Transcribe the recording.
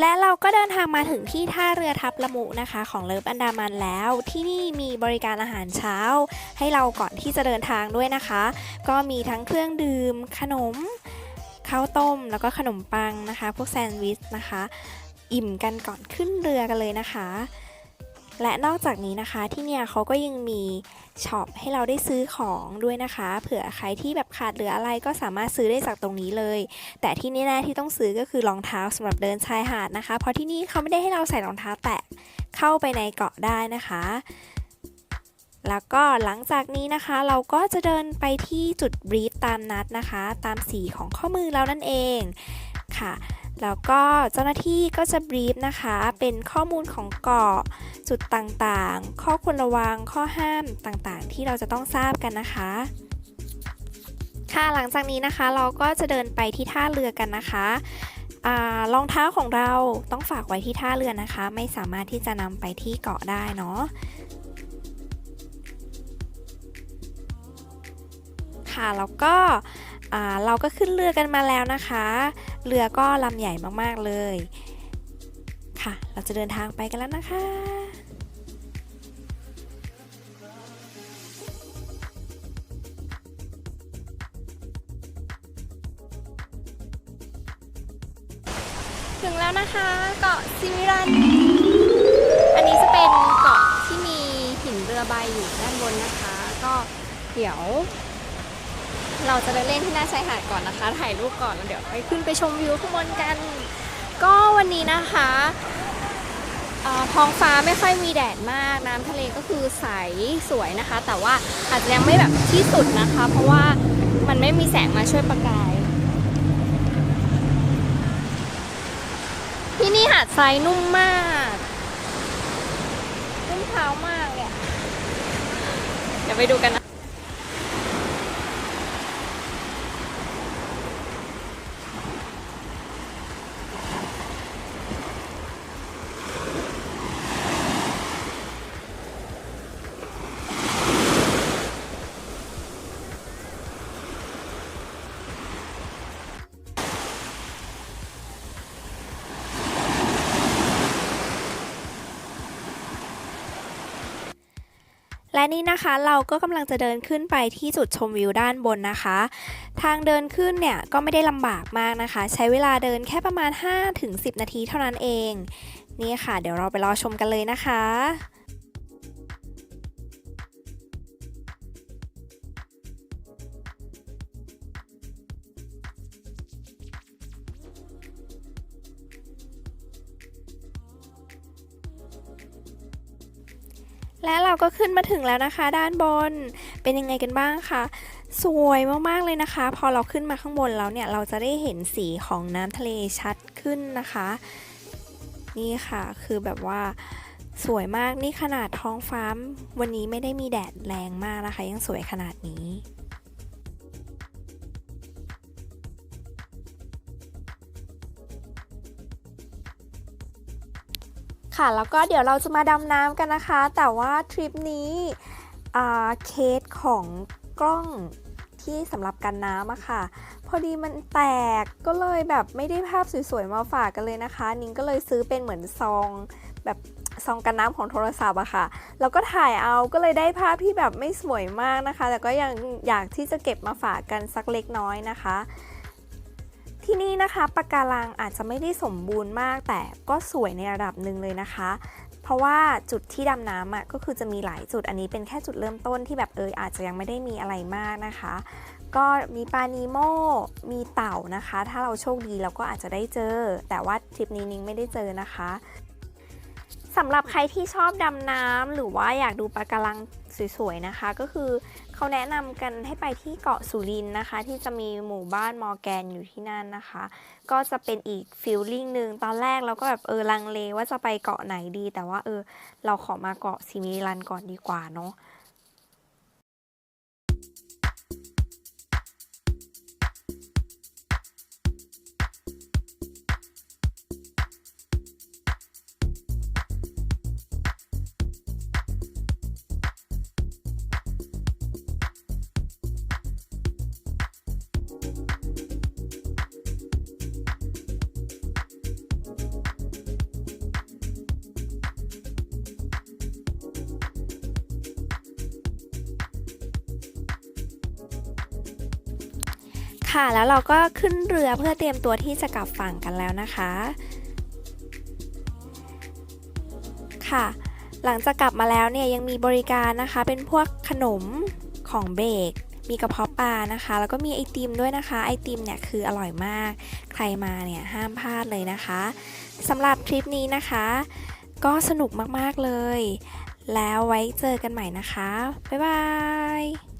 และเราก็เดินทางมาถึงที่ท่าเรือทับละมุนะคะ ของเลิฟอันดามันแล้ว ที่นี่มีบริการอาหารเช้า ให้เราก่อนที่จะเดินทางด้วยนะคะ ก็มีทั้งเครื่องดื่ม ขนมข้าวต้มแล้วก็ขนมปังนะคะ พวกแซนด์วิชนะคะ อิ่มกันก่อนขึ้นเรือกันเลยนะคะ และนอกจากนี้นะคะที่เนี่ยเขาก็ยังมีช็อปให้เราได้ซื้อของด้วยนะคะ เผื่อใครที่แบบขาดเหลืออะไรก็สามารถซื้อได้จากตรงนี้เลย แต่ที่แน่ๆที่ต้องซื้อก็คือรองเท้าสำหรับเดินชายหาดนะคะ เพราะที่นี่เขาไม่ได้ให้เราใส่รองเท้าแตะเข้าไปในเกาะได้นะคะ แล้วก็หลังจากนี้นะคะเราก็จะเดินไปที่จุดบรีฟตามนัดนะคะ ตามสีของข้อมือเรานั่นเองค่ะ แล้วก็เจ้าหน้าที่ก็จะบรีฟนะคะ เป็นข้อมูลของเกาะจุดต่างๆ ข้อควรระวังข้อห้ามต่างๆ ที่เราจะต้องทราบกันนะคะ ค่ะหลังจากนี้นะคะเราก็จะเดินไปที่ท่าเรือกันนะคะอารองเท้าของเราต้องฝากไว้ที่ท่าเรือนะคะ ไม่สามารถที่จะนำไปที่เกาะได้เนาะ ค่ะ แล้วก็เราก็ขึ้นเรือกันมาแล้วนะคะ เรือก็ลำใหญ่มากๆเลย ค่ะ เราจะเดินทางไปกันแล้วนะคะถึงแล้วนะคะเกาะซิมิรัน อันนี้จะเป็นเกาะที่มีหินเรือใบอยู่ด้านบนนะคะ ก็เดี๋ยว เราจะไปเล่นที่หน้าชายหาดก่อนนะคะ ถ่ายรูปก่อนแล้วเดี๋ยวไปขึ้นไปชมวิวข้างบนกัน ก็วันนี้นะคะเอ่อท้องฟ้าไม่ค่อยมีแดดมาก น้ำทะเลก็คือใสสวยนะคะ แต่ว่าอาจจะยังไม่แบบที่สุดนะคะ เพราะว่ามันไม่มีแสงมาช่วยประกาย ที่นี่หาดทรายนุ่มมากนุ่มเท้ามากเลยอะเดี๋ยวไปดูกันนะ และนี่นะคะเราก็กำลังจะเดินขึ้นไปที่จุดชมวิวด้านบนนะคะ ทางเดินขึ้นเนี่ยก็ไม่ได้ลำบากมากนะคะ ใช้เวลาเดินแค่ประมาณ 5-10 นาทีเท่านั้นเอง นี่ค่ะ เดี๋ยวเราไปรอชมกันเลยนะคะ และเราก็ขึ้นมาถึงแล้วนะคะ ด้านบน เป็นยังไงกันบ้างคะสวยมากๆเลยนะคะ พอเราขึ้นมาข้างบนแล้วเนี่ยเราจะได้เห็นสีของน้ำทะเลชัดขึ้นนะคะ นี่ค่ะคือแบบว่าสวยมากนี่ขนาดท้องฟ้าวันนี้ไม่ได้มีแดดแรงมากนะคะ ยังสวยขนาดนี้ ค่ะ แล้วก็เดี๋ยวเราจะมาดำน้ำกันนะคะ แต่ว่าทริปนี้เคสของกล้องที่สำหรับกันน้ำอะค่ะ พอดีมันแตกก็เลยแบบไม่ได้ภาพสวยๆมาฝากกันเลยนะคะ นิ้งก็เลยซื้อเป็นเหมือนซองแบบซองกันน้ำของโทรศัพท์อะค่ะ แล้วก็ถ่ายเอาก็เลยได้ภาพที่แบบไม่สวยมากนะคะ แต่ก็ยังอยากที่จะเก็บมาฝากกันสักเล็กน้อยนะคะ ที่นี่นะคะปะการังอาจจะไม่ได้สมบูรณ์มาก แต่ก็สวยในระดับหนึ่งเลยนะคะ เพราะว่าจุดที่ดำน้ำอะก็คือจะมีหลายจุดอันนี้เป็นแค่จุดเริ่มต้นที่แบบเอออาจจะยังไม่ได้มีอะไรมากนะคะ ก็มีปลานีโมมีเต่านะคะ ถ้าเราโชคดีเราก็อาจจะได้เจอ แต่ว่าทริปนี้นิ้งไม่ได้เจอนะคะสำหรับใครที่ชอบดำน้ำหรือว่าอยากดูปะการัง สวยๆนะคะ ก็คือเขาแนะนำกันให้ไปที่เกาะสุรินนะคะ ที่จะมีหมู่บ้านมอแกนอยู่ที่นั่นนะคะ ก็จะเป็นอีกฟิลลิ่งหนึ่งตอนแรกเราก็แบบเออลังเลว่าจะไปเกาะไหนดี แต่ว่าเออเราขอมาเกาะซิมิลันก่อนดีกว่าเนาะ ค่ะแล้วเราก็ขึ้นเรือเพื่อเตรียมตัวที่จะกลับฝั่งกันแล้วนะคะ ค่ะ หลังจากกลับมาแล้วเนี่ยยังมีบริการนะคะ เป็นพวกขนมของเบรกมีกระเพาะปลานะคะ แล้วก็มีไอติมด้วยนะคะ ไอติมเนี่ยคืออร่อยมาก ใครมาเนี่ยห้ามพลาดเลยนะคะสำหรับทริปนี้นะคะ ก็สนุกมากๆเลย แล้วไว้เจอกันใหม่นะคะ บ๊ายบาย